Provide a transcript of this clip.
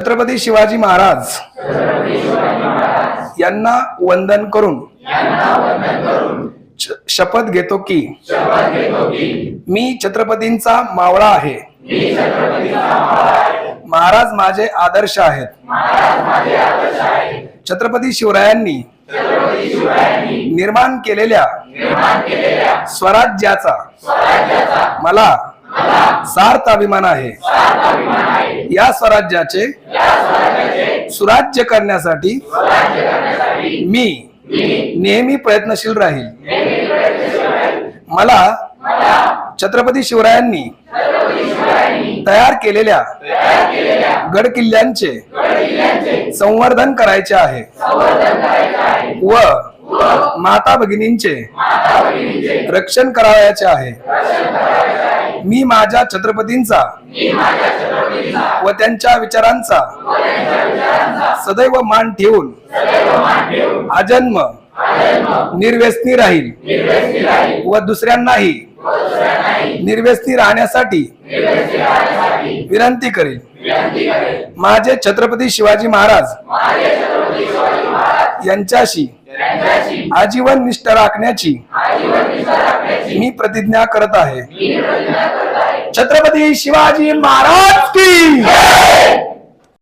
छत्रपती शिवाजी महाराज यांना वंदन करून श- शपथ घेतो की मी छत्रपतींचा मावळा आहे. महाराज माझे आदर्श आहेत. छत्रपती शिवरायांनी निर्माण केलेल्या स्वराज्याचा मला सार्थ अभिमान आहे. या स्वराज्याचे सुराज्य करण्यासाठी मी नेहमी प्रयत्नशील राहील. मला छत्रपती शिवरायांनी तयार केलेल्या गड किल्ल्यांचे संवर्धन करायचे आहे व माता भगिनींचे रक्षण करावयाचे आहे. मी माझ्या छत्रपतींचा. व त्यांच्या विचारांचा. सदैव मान ठेवून. आजन्म निर्व्यसनी राहील. व दुसऱ्यांनाही. निर्व्यसनी राहण्यासाठी. विनंती करेल. माझे छत्रपती शिवाजी महाराज यांच्याशी आजीवन निष्ठ राखण्याची. मी प्रतिज्ञा करत आहे. छत्रपती शिवाजी महाराज की